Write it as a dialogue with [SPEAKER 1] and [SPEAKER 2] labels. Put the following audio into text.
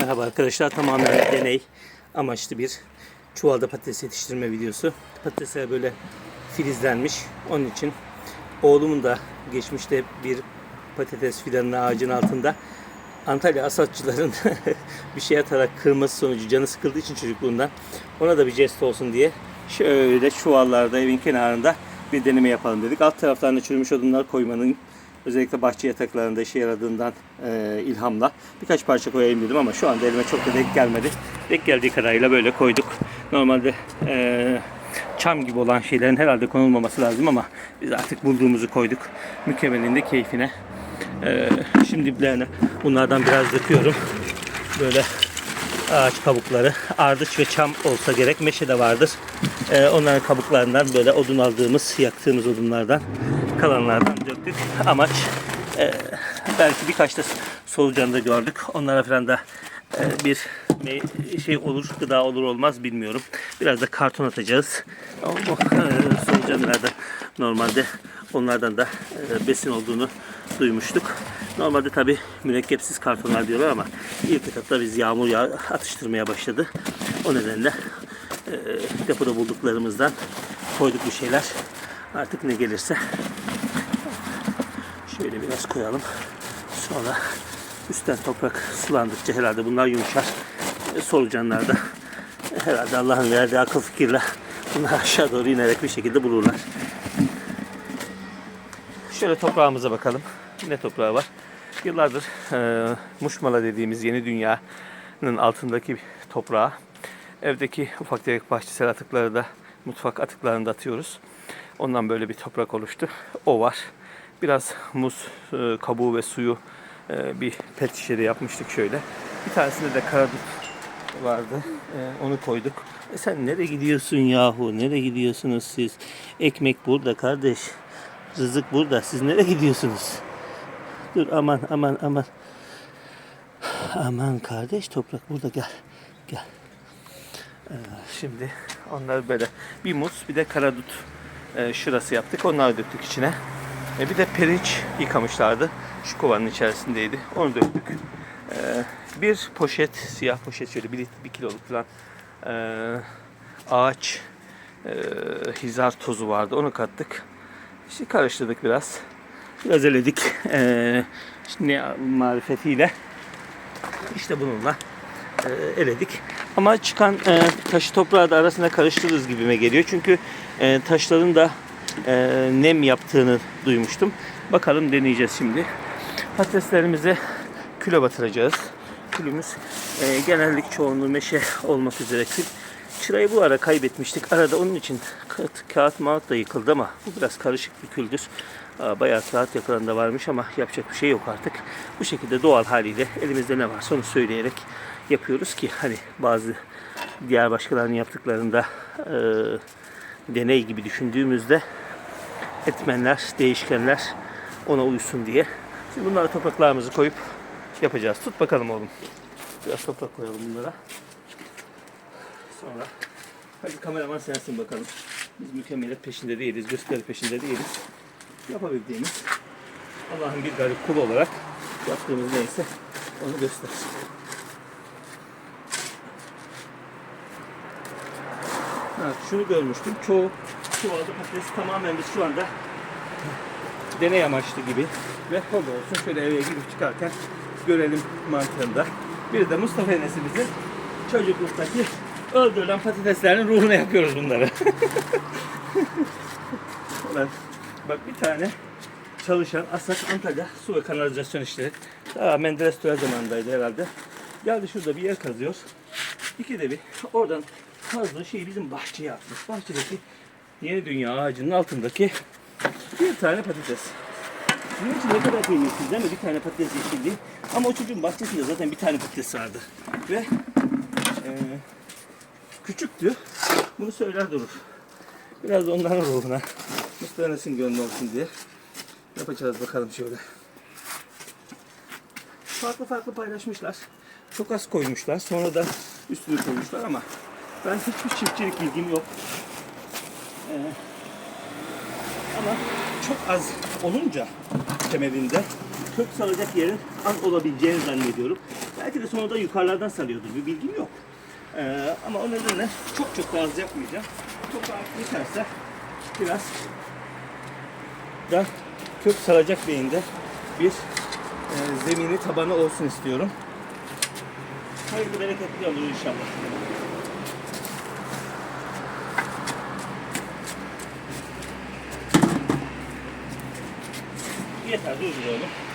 [SPEAKER 1] Merhaba arkadaşlar tamamen deney amaçlı bir çuvalda patates yetiştirme videosu. Patatesler böyle filizlenmiş. Onun için oğlumun da geçmişte bir patates fidanının ağacın altında Antalya asatçıların bir şey atarak kırması sonucu canı sıkıldığı için çocukluğundan ona da bir jest olsun diye şöyle çuvallarda evin kenarında bir deneme yapalım dedik. Alt taraflarına çürümüş odunlar koymanın özellikle bahçe yataklarında işe yaradığından e, ilhamla birkaç parça koyayım dedim ama şu anda elime çok da denk gelmedi. Denk geldiği kadarıyla böyle koyduk. Normalde e, çam gibi olan şeylerin herhalde konulmaması lazım ama biz artık bulduğumuzu koyduk. Mükemmelinde keyfine. E, şimdi diplerine bunlardan biraz döküyorum. Böyle ağaç kabukları ardıç ve çam olsa gerek meşe de vardır. Ee, onların kabuklarından böyle odun aldığımız yaktığımız odunlardan kalanlardan döktük. Amaç e, belki birkaç da solucanı da gördük. Onlara falan da e, bir şey olur gıda olur olmaz bilmiyorum. Biraz da karton atacağız. Ama bu e, solucanlarda normalde onlardan da e, besin olduğunu duymuştuk. Normalde tabi mürekkepsiz kartonlar diyorlar ama ilk etapta biz yağmur yağı atıştırmaya başladı. O nedenle e, depoda bulduklarımızdan koyduk bir şeyler. Artık ne gelirse şöyle biraz koyalım. Sonra üstten toprak sulandıkça herhalde bunlar yumuşar. E, solucanlar da herhalde Allah'ın verdiği akıl fikirle bunlar aşağı doğru inerek bir şekilde bulurlar. Şöyle toprağımıza bakalım. Ne toprağı var? Yıllardır e, muşmala dediğimiz yeni dünyanın altındaki toprağı evdeki ufak tefek bahçesel atıkları da mutfak atıklarını da atıyoruz. Ondan böyle bir toprak oluştu. O var. Biraz muz e, kabuğu ve suyu e, bir pet şişede yapmıştık şöyle. Bir tanesinde de karadut vardı. E, onu koyduk. E sen nereye gidiyorsun yahu? Nereye gidiyorsunuz siz? Ekmek burada kardeş. Rızık burada. Siz nereye gidiyorsunuz? Dur aman aman aman. Aman kardeş toprak burada gel. Gel. Ee, şimdi onları böyle bir muz bir de karadut e, şırası yaptık. Onları döktük içine. E, bir de pirinç yıkamışlardı. Şu kovanın içerisindeydi. Onu döktük. Ee, bir poşet, siyah poşet şöyle bir, bir kiloluk falan e, ağaç e, hizar tozu vardı. Onu kattık. İşte karıştırdık biraz. Biraz eledik. İşte ne marifetiyle işte bununla e, eledik. Ama çıkan e, taşı toprağı da arasına karıştırırız gibime geliyor. Çünkü e, taşların da e, nem yaptığını duymuştum. Bakalım deneyeceğiz şimdi. Patateslerimize küle batıracağız. Külümüz e, genellik çoğunluğu meşe olmak üzere kül. Çırayı bu ara kaybetmiştik. Arada onun için kağıt, kağıt mağat da yıkıldı ama bu biraz karışık bir küldür. Bayağı kağıt yakılarında varmış ama yapacak bir şey yok artık. Bu şekilde doğal haliyle elimizde ne varsa onu söyleyerek yapıyoruz ki hani bazı diğer başkalarının yaptıklarında e, deney gibi düşündüğümüzde etmenler, değişkenler ona uysun diye. Şimdi bunları topraklarımızı koyup yapacağız. Tut bakalım oğlum. Biraz toprak koyalım bunlara. Sonra hadi kameraman sensin bakalım. Biz mükemmelet peşinde değiliz, gösteri peşinde değiliz. Yapabildiğimiz Allah'ın bir garip kulu olarak yaptığımız neyse onu göster. Evet, şunu görmüştüm. Çoğu çuvalda patates tamamen biz şu anda deney amaçlı gibi ve hobi olsun şöyle eve girip çıkarken görelim mantığında. Bir de Mustafa Enes'imizin çocukluktaki öldürülen patateslerin ruhuna yapıyoruz bunları. Bak bir tane çalışan Asak Antalya Su ve Kanalizasyon işleri. Daha Menderes Töre zamanındaydı herhalde. Geldi şurada bir yer kazıyor. İkide bir oradan kazdığı şeyi bizim bahçeye atmış. Bahçedeki yeni dünya ağacının altındaki bir tane patates. Bunun için ne kadar kıymetli değil mi? Bir tane patates yeşilliği. Ama o çocuğun bahçesinde zaten bir tane patates vardı. Ve eee küçüktü. Bunu söyler durur. Biraz da onların ruhuna. Mustafa Enes'in gönlü olsun diye. Yapacağız bakalım şöyle. Farklı farklı paylaşmışlar. Çok az koymuşlar. Sonra da üstünü koymuşlar ama ben hiçbir çiftçilik bilgim yok. Ee, ama çok az olunca temelinde kök salacak yerin az olabileceğini zannediyorum. Belki de sonunda yukarılardan salıyordur. Bir bilgim yok. Ee, ama o nedenle çok çok da az yapmayacağım. Çok az yeterse biraz da kök salacak beyinde bir e, zemini tabanı olsun istiyorum. Hayırlı bereketli olur inşallah. Saya 了